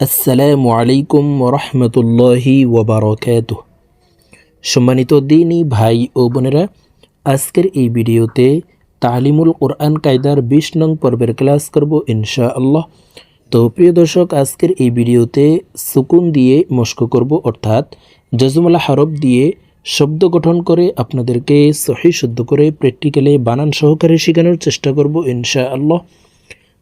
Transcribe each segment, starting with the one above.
আসসালামু আলাইকুম রহমতুল্লাহি ওবরকাত সম্মানিত দিনী ভাই ও বোনেরা, আজকের এই ভিডিওতে তালিমুল কোরআন কায়দার বিশ নং পর্বের ক্লাস করব ইনশা আল্লাহ তো প্রিয় দর্শক, আজকের এই ভিডিওতে সুকুন দিয়ে মস্ক করব, অর্থাৎ জজমলা হরফ দিয়ে শব্দ গঠন করে আপনাদেরকে সহি শুদ্ধ করে প্র্যাকটিক্যালে বানান সহকারে শেখানোর চেষ্টা করব ইনশা আল্লাহ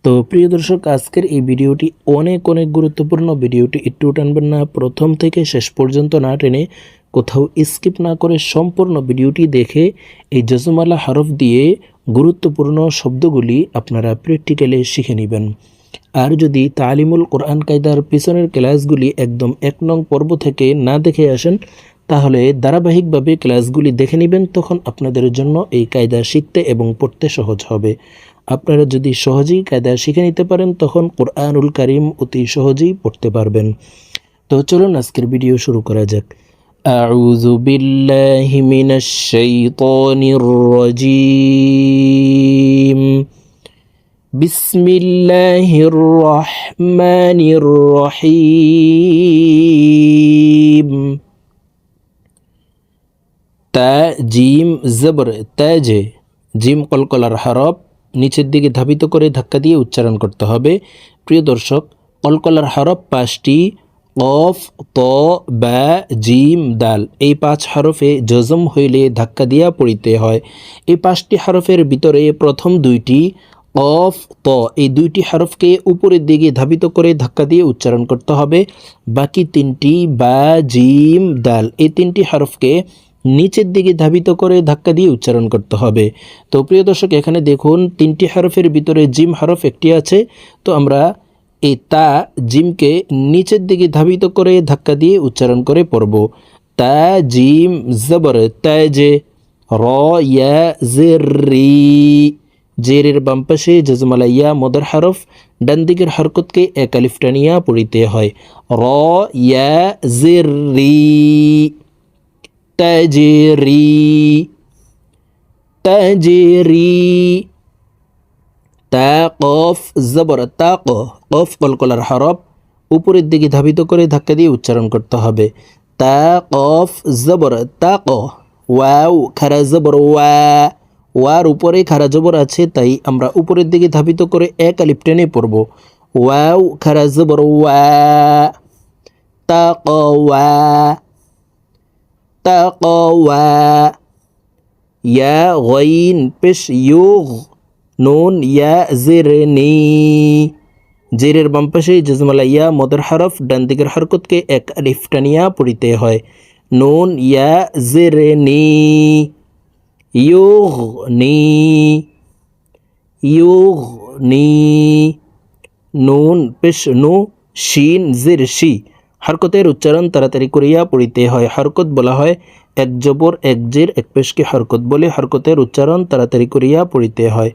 তো প্রিয় দর্শক, আজকের এই ভিডিওটি অনেক অনেক গুরুত্বপূর্ণ। ভিডিওটি একটু টানবেন না, প্রথম থেকে শেষ পর্যন্ত না টেনে কোথাও স্কিপ না করে সম্পূর্ণ ভিডিওটি দেখে এই জজমালা হরফ দিয়ে গুরুত্বপূর্ণ শব্দগুলি আপনারা প্র্যাকটিক্যালে শিখে নেবেন। আর যদি তালিমুল কোরআন কায়দার পিছনের ক্লাসগুলি একদম এক নং পর্ব থেকে না দেখে আসেন, তাহলে ধারাবাহিকভাবে ক্লাসগুলি দেখে নেবেন, তখন আপনাদের জন্য এই কায়দা শিখতে এবং পড়তে সহজ হবে। আপনারা যদি সহজেই কায়দা শিখে নিতে পারেন তখন কোরআনুল কারিম অতি সহজেই পড়তে পারবেন তো চলুন আজকের ভিডিও শুরু করা যাক أعوذ بالله من الشيطان الرجيم بسم الله الرحمن الرحيم তা জিম জবর তাজে জিম কলকলার হরফ নিচের দিকে ধাবিত করে ধাক্কা দিয়ে উচ্চারণ করতে হবে। প্রিয় দর্শক কলকলার হরফ পাঁচটি, কফ, ত বা জিম, দাল। এই পাঁচ হরফে জজম হইলে ধাক্কা দিয়া পড়িতে হয়। এই পাঁচটি হরফের ভিতরে প্রথম দুইটি অফ ত, এই দুইটি হরফকে উপরের দিকে ধাবিত করে ধাক্কা দিয়ে উচ্চারণ করতে হবে। বাকি তিনটি বা জিম, দাল, এই তিনটি হরফকে নিচের দিকে ধাবিত করে ধাক্কা দিয়ে উচ্চারণ করতে হবে। তো প্রিয় দর্শক, এখানে দেখুন, তিনটি হরফের ভিতরে জিম হরফ একটি আছে। তো আমরা এই তা জিমকে নিচের দিকে ধাবিত করে ধাক্কা দিয়ে উচ্চারণ করে পড়ব। তা জিম জবর তাজে র, ইয়া, জের জেরের বাম পাশে ইয়া, মদর হরফ, ডান দিকের হরকতকে এক আলিফ টানিয়া পড়িতে হয়। র, ইয়া, জের, রি। تجري تجري তা কফ জবর তা ক কফ কলকলার হরফ উপরের দিকে ধাবিত করে ধাক্কা দিয়ে উচ্চারণ করতে হবে তা কফ জবর তা ক ওয়াও খারা জবর ওয়া ওয়ার উপরে খারা জবর আছে তাই আমরা উপরের দিকে ধাবিত করে এক আলিপ টেনে পড়ব ওয়াও খারা জবর ওয়া তা ক ওয়া তাকওয়া ইয়া গইন পেশ ইউগ নুন ইয়া জিরনি জেরের বাম পাশে জজমালা ইয়া মদর হরফ, ডান দিকের হরকতকে এক আলিফ টানিয়া পড়িতে হয়। নুন ইয়া জিরনি ইউগ নি ইউগ নি নুন পেশ নু, শিন জির শি। হরকতের উচ্চারণ তাড়াতাড়ি করিয়া পড়িতে হয়। হরকত বলা হয় এক জবর, এক জের, এক পেশকে হরকত বলে হরকতের উচ্চারণ তাড়াতাড়ি করিয়া পড়িতে হয়।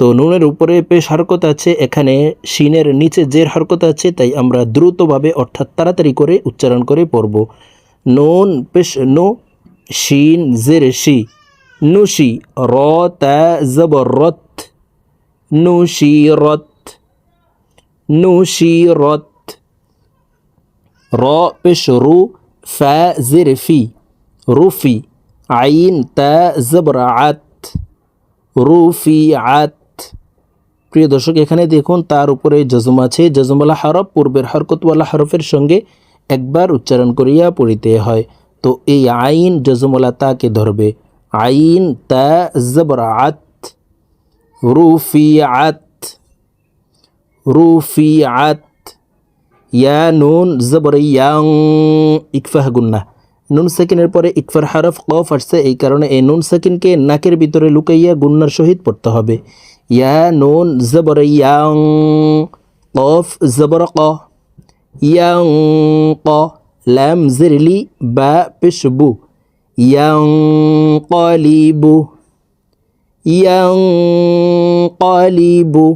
তো নুনের উপরে পেশ হরকত আছে, এখানে শিনের নিচে জের হরকত আছে, তাই আমরা দ্রুতভাবে অর্থাৎ তাড়াতাড়ি করে উচ্চারণ করে পড়ব। নুন পেশ, নু, শিন, জের, শি। নুশি র, তা জবর রত নুশি রত নুশি রত র পেশ রু ফা জের ফি রুফি আইন তা জবর আত রুফি আত প্রিয় দর্শক, এখানে দেখুন, তার উপরে জজম আছে। জজমওয়ালা হরফ, পূর্বের হরকতওয়ালা হরফের সঙ্গে একবার উচ্চারণ করিয়া পড়িতে হয়। তো এই আইন জজমওয়ালা তাকে ধরবে। আইন তা জবর আত রুফি আত রুফি আত ইয়া নুন জবর ইয়াং ইকফাহ গুন্না। নুন সেকিনের পরে ইকফার হারফ কফ আসছে, এই কারণে এই নুন সেকিনকে নাকের ভিতরে লুকাইয়া গুন্নার সহিত পড়তে হবে। ইয়া নুন জবর ইয়াং কফ জবর ক ইয়াং ক লাম জিরলি বা পেশবু। ইয়াং কলিবু। ইয়াং কলিবু।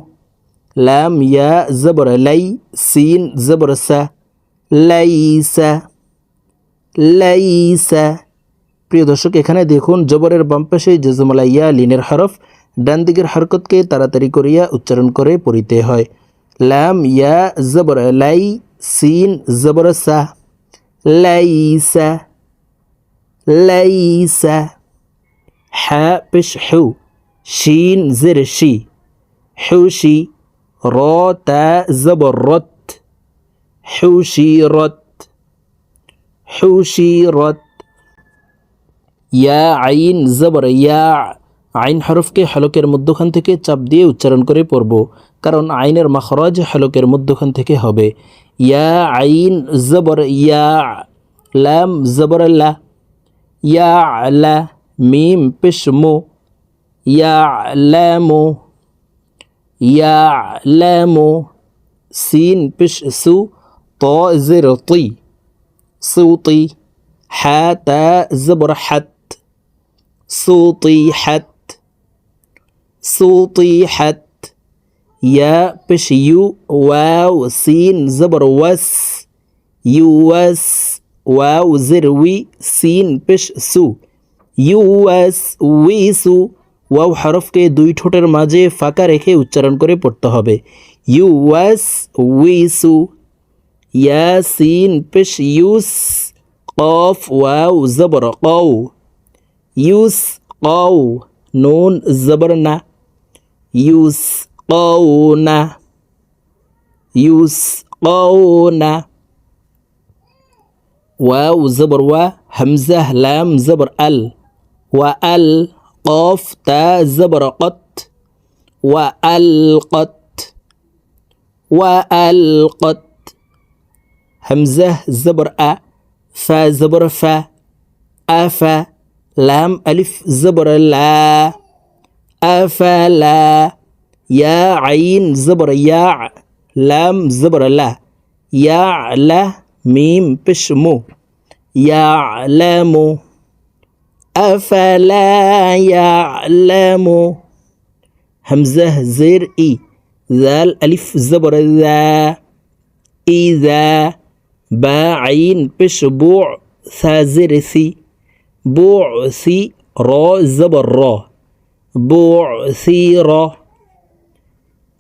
লাম ইয়া জবর লাই সিন زبر س লাইসা লাইসা প্রিয় দর্শক, এখানে দেখুন, জবরের বাম পাশে লিনের হরফ, ডান দিকের হরকতকে তাড়াতাড়ি করিয়া উচ্চারণ করে পড়িতে হয়। লাম ইয়া জবর লাই সিন জবর সা লাইসা লাইসা হ্যা পেশ হু শিন জের শি হুশি را تا زبرت حوشيرت حوشيرت ইয়া আইন জবর ইয়া আইন হরফকে হলকের মধ্যখান থেকে চাপ দিয়ে উচ্চারণ করে পড়ব কারণ আইনের মাখরাজ হলকের মধ্যখান থেকে হবে ইয়া আইন জবর ইয়া লাম জবর লা ইয়া লা মিম পেশমো ইয়া লামো ইয়ালামু সিন পেশ সু ত জের তি সুতি হা তা জবর হাত সুতিহাত সুতিহাত ইয়া পেশ ইউ ওয়াও সিন জবর ওয়াস ইউয়াস ওয়াও জের উই সিন পেশ সু ইউয়াস উইসু ওয়াও হরফকে দুই ঠোঁটের মাঝে ফাঁকা রেখে উচ্চারণ করে পড়তে হবে। ইউ ওয়াস উইসু ইয়াসিন পেশ, ইউস, কফ, ওয়াও, জবর কৌ ইউস কৌ নুন, জবর, না। ইউস কৌ না। ইউস কৌ না। ওয়াও, জবর, ওয়া, হামজা, লাম, জবর, আল। ওয়া, আল। قاف تا زبر قط وألقت وألقت همزة زبر أ فا زبر فا أفا لام ألف زبر لا أفلا يا عين زبر يا لام زبر لا يا لا ميم بشمو يعلم أفلا يعلم؟ همزة زير إي. ذا الألف زبر ذا. إذا باعين بشبوع ثازر ثي. بوع ثي را زبر را. بوع ثي را.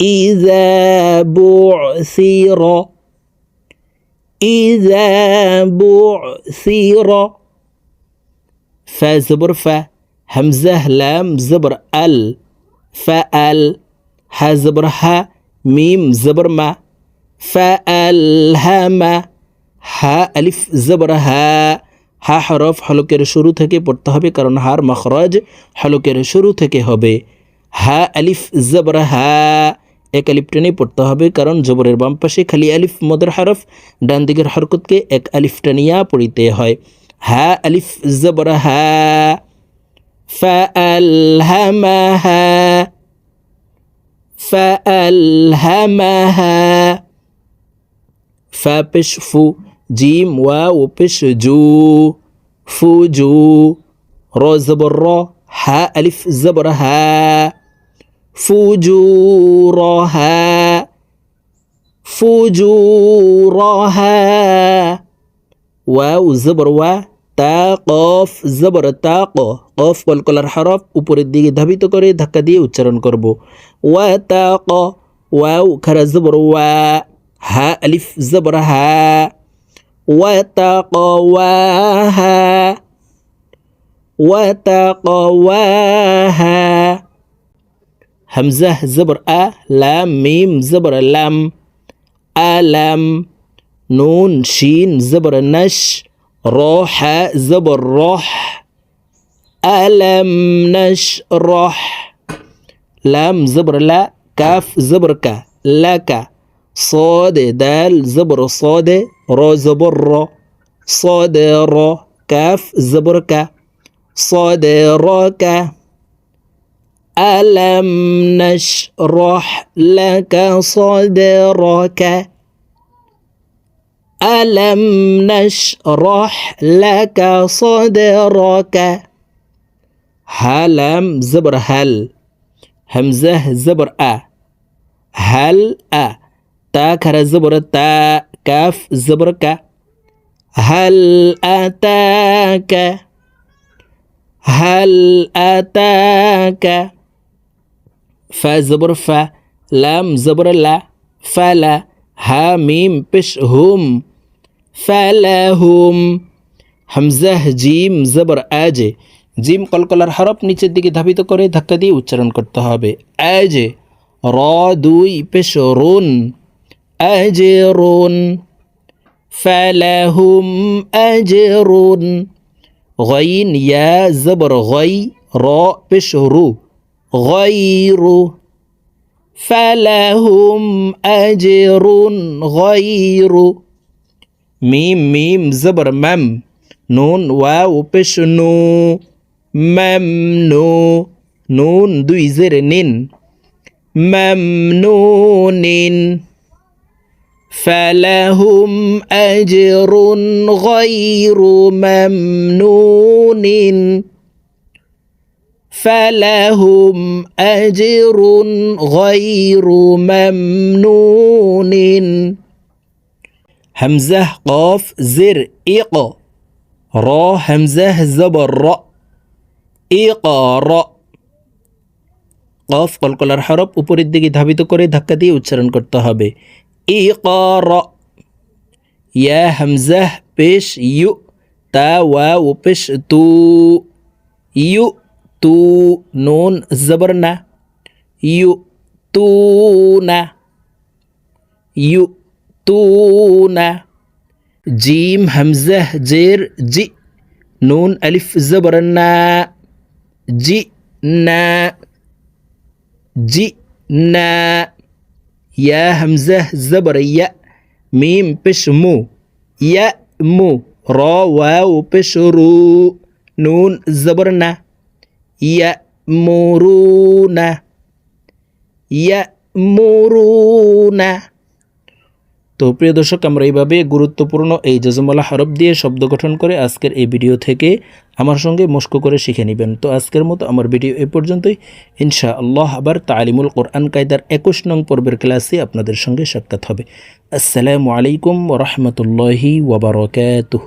إذا بوع ثي را. إذا بوع ثي را. ফ্যা জবর ফ্যা হামজাহ লাম জবর আল ফ্যা আল হা জবর হা মিম জবর মা ফ্যা আল হা মা হা আলিফ জবর হা হা হরফ হলকের শুরু থেকে পড়তে হবে কারণ হার মখরজ হলকের শুরু থেকে হবে। হা আলিফ জবর হা এক আলিফ টেনে পড়তে হবে কারণ জবরের বাম পাশে খালি আলিফ মদের হরফ ডান দিকের হরকতকে এক আলিফ টানিয়া পড়িতে হয়। ها ألف زبر ها فألهمها فألهمها. فبش فو جيم واو بش جو فو جو رو زبر ها ألف زبر ها. فجورها فجورها ওয়াও জবর ওয়া তা কফ জবর তা ক কফ কলকলার হরফ উপরের দিকে ধাবিত করে ধাক্কা দিয়ে উচ্চারণ করব ওয়া তা ক ওয়াও খারা জবর ওয়া হা আলিফ জবর হা ওয়া তা ক ওয়া হা ওয়া তা ক ওয়া হা همزة زبر أ لام ميم زبر لم ألم نون شين زبر نش روح زبر روح ألم نشرح لام زبر لا كاف زبر ك لك. صاد دال زبر صاد را زبر را صاد را كاف زبر ك. صاد را ك. ألم نشرح لك. صدرك ألم نشرح لك صدرك؟ هلم زبر هل همزة زبر أ. هل أ تا كر زبر تا كاف زبر ك. هل أتاك؟ هل أتاك؟ فا زبر فا لام زبر لا فلا হা মিম পেশ হুম ফালাহুম হামজাহ জিম জবর আজে জিম কলকলার হরফ নিচের দিকে ধাবিত করে ধাক্কা দিয়ে উচ্চারণ করতে হবে আজে র দুই পেশ রুন আজে রুন ফালাহুম আজরুন غين يا زبر غي را بشرو غير فلهم أجر غير ميم ميم زبر مم نون واو بشنو ممنو نون দুই জের নিন ممنون فلهم أجر غير ممنون فلهم أجر غير ممنون همزة قاف زر إق را همزة زبر را إقرأ কফ কলকলার হরফ উপরের দিকে ধাবিত করে ধাক্কা দিয়ে উচ্চারণ করতে হবে ইকর ইয়া হামজাহ পেশ ইউ তা ওয়া ও পেশ তু ইউ তু নুন জবর না ইউ তু না ইউ তু না জিম হামজাহ জের জি নুন আলিফ জবর না জি না জি না ইয়া হামজাহ জবর ইয়া মিম পেশ মু ইয়া মু র ওয়াও পেশ রু নুন জবর না ইয়ামুরুনা ইয়ামুরুনা তো প্রিয় দর্শক, আমরা এইভাবে গুরুত্বপূর্ণ এই জজমলা হরফ দিয়ে শব্দ গঠন করে আজকের এই ভিডিও থেকে আমার সঙ্গে মস্ক করে শিখে নেবেন। তো আজকের মতো আমার ভিডিও এ পর্যন্তই। ইনশা আল্লাহ আবার তালিমুল কোরআন কায়দার একুশ নং পর্বের ক্লাসে আপনাদের সঙ্গে সাক্ষাৎ হবে। আসসালামু আলাইকুম রহমতুল্লাহি ওবরকাতুহ